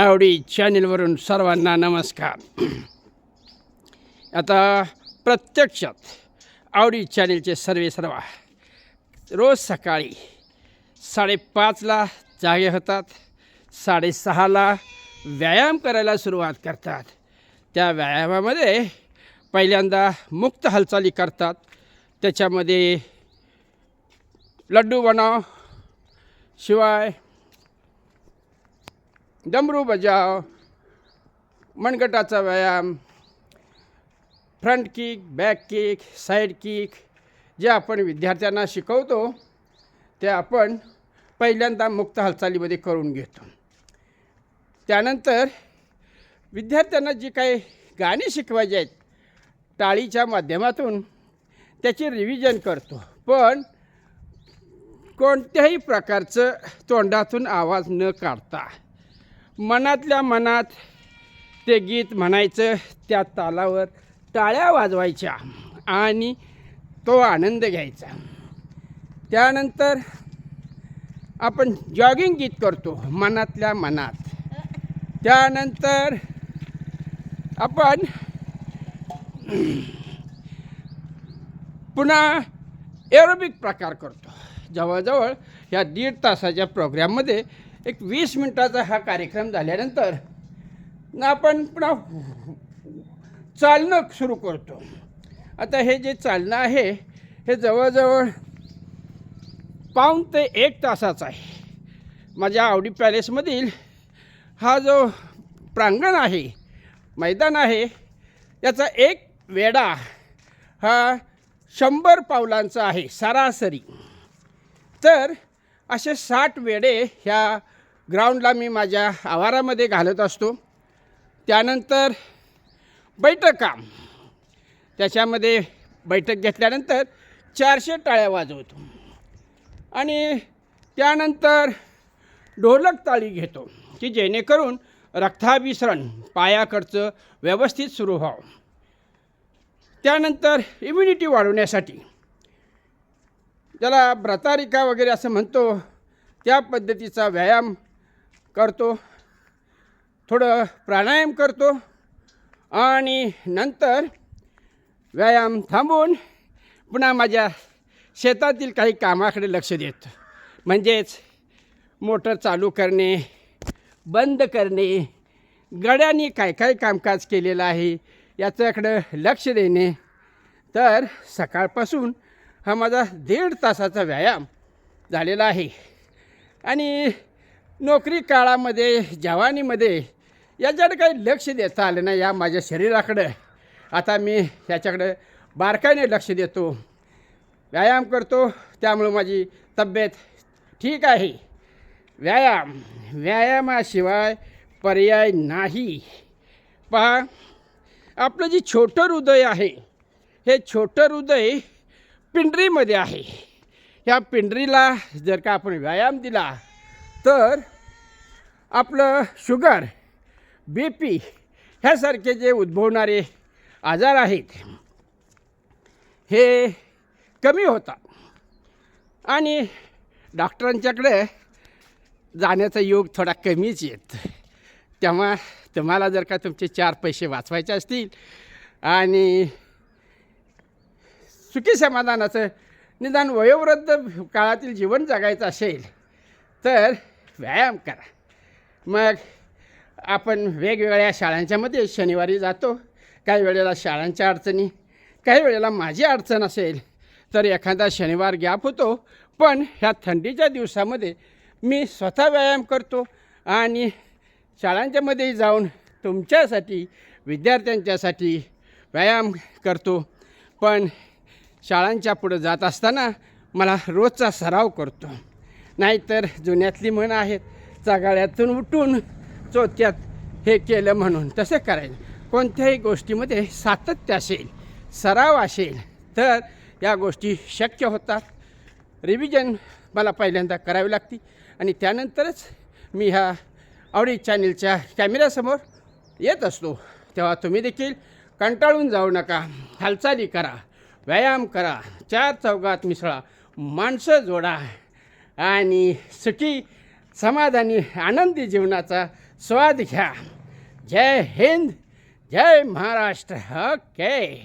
आवडी चॅनेलवरून सर्वांना नमस्कार. आता प्रत्यक्षात आवडी चॅनेलचे सर्वे सर्व रोज सकाळी साडेपाचला जागे होतात साडेसहाला व्यायाम करायला सुरुवात करतात. त्या व्यायामामध्ये पहिल्यांदा मुक्त हालचाली करतात त्याच्यामध्ये लड्डू बनाव शिवाय डमरू बजाव मनगटाचा व्यायाम front kick back kick side kick जे आपण विद्यार्थ्यांना शिकवतो ते आपण पहिल्यांदा मुक्त हालचालीमध्ये करून घेतो. त्यानंतर विद्यार्थ्यांना जी काही गाणी शिकवायची आहेत टाळीच्या माध्यमातून त्याचे रिव्हिजन करतो. पण कोणत्याही प्रकारचं तोंडातून आवाज न काढता मनातल्या मनात ते गीत म्हणायचं त्या तालावर टाळ्या वाजवायच्या आणि तो आनंद घ्यायचा. त्यानंतर आपण जॉगिंग गीत करतो मनातल्या मनात. त्यानंतर आपण पुन्हा एरोबिक प्रकार करतो. जवळजवळ या दीड तासाच्या प्रोग्रॅममध्ये एक वीस मिनटाचा हा कार्यक्रम झाल्यानंतर आपण पुन्हा चालणं सुरू करतो. आता हे जे चालणं आहे हे जवळजवळ पाऊण ते एक तासाचा आहे. माझ्या आवडी पॅलेसमधील हा जो प्रांगण आहे मैदान आहे याचा एक वेढा हा शंभर पावलांचा आहे सरासरी. तर असे साठ वेडे ह्या ग्राउंडला मी माझ्या आवारामध्ये घालत असतो. त्यानंतर बैठका त्याच्यामध्ये बैठक घेतल्यानंतर चारशे टाळ्या वाजवतो. आणि त्यानंतर ढोलक ताळी घेतो की जेणेकरून रक्ताभिसरण पायाकडचं व्यवस्थित सुरू व्हावं. त्यानंतर इम्युनिटी वाढवण्यासाठी ज्याला भ्रतारिका वगैरे असं म्हणतो त्या पद्धतीचा व्यायाम करतो थोडं प्राणायाम करतो आणि नंतर व्यायाम थांबून पुन्हा माझ्या शेतातील काही कामाकडे लक्ष देतो. म्हणजेच मोटर चालू करणे बंद करणे गड्याने काय काय कामकाज केलेलं आहे याच्याकडं लक्ष देणे. तर सकाळपासून हा माझा दीड तासाचा व्यायाम झालेला आहे. आणि नोकरी काळामध्ये जवानीमध्ये याच्याकडे काही लक्ष देता आलं नाही या माझ्या शरीराकडं. आता मी ह्याच्याकडं बारकाईने लक्ष देतो. व्यायाम करतो त्यामुळं माझी तब्येत ठीक आहे. व्यायाम व्यायामाशिवाय पर्याय नाही. पहा आपलं जे छोटं हृदय आहे हे छोटं हृदय पिंडरीमध्ये आहे. ह्या पिंडरीला जर का आपण व्यायाम दिला तर आपलं शुगर बी पी ह्यासारखे जे उद्भवणारे आजार आहेत हे कमी होतात. आणि डॉक्टरांच्याकडे जाण्याचा योग थोडा कमीच येत. तेव्हा तुम्हाला जर का तुमचे चार पैसे वाचवायचे असतील आणि सुखी समाधानाचं निदान वयोवृद्ध काळातील जीवन जगायचं असेल तर व्यायाम करा. मग आपण वेगवेगळ्या शाळांच्यामध्ये शनिवारी जातो. काही वेळेला शाळांच्या अडचणी काही वेळेला माझी अडचण असेल तर एखादा शनिवार गॅप होतो. पण ह्या थंडीच्या दिवसामध्ये मी स्वतः व्यायाम करतो आणि शाळांच्यामध्ये जाऊन तुमच्यासाठी विद्यार्थ्यांच्यासाठी व्यायाम करतो. पण शाळांच्या पुढं जात असताना मला रोजचा सराव करतो. नाहीतर जुन्यातली म्हण आहेत चागाळ्यातून उठून चोथ्यात हे केलं म्हणून. तसं करायचं कोणत्याही गोष्टीमध्ये सातत्य असेल सराव असेल तर या गोष्टी शक्य होतात. रिव्हिजन मला पहिल्यांदा करावी लागती आणि त्यानंतरच मी ह्या आवडी चॅनेलच्या कॅमेऱ्यासमोर येत असतो. तेव्हा तुम्ही देखील कंटाळून जाऊ नका. हालचाली करा. व्यायाम करा चार चौघात मिसळा माणसं जोडा. आणि सुखी समाधानी आनंदी जीवनाचा स्वाद घ्या. जय हिंद जय महाराष्ट्र. ओके.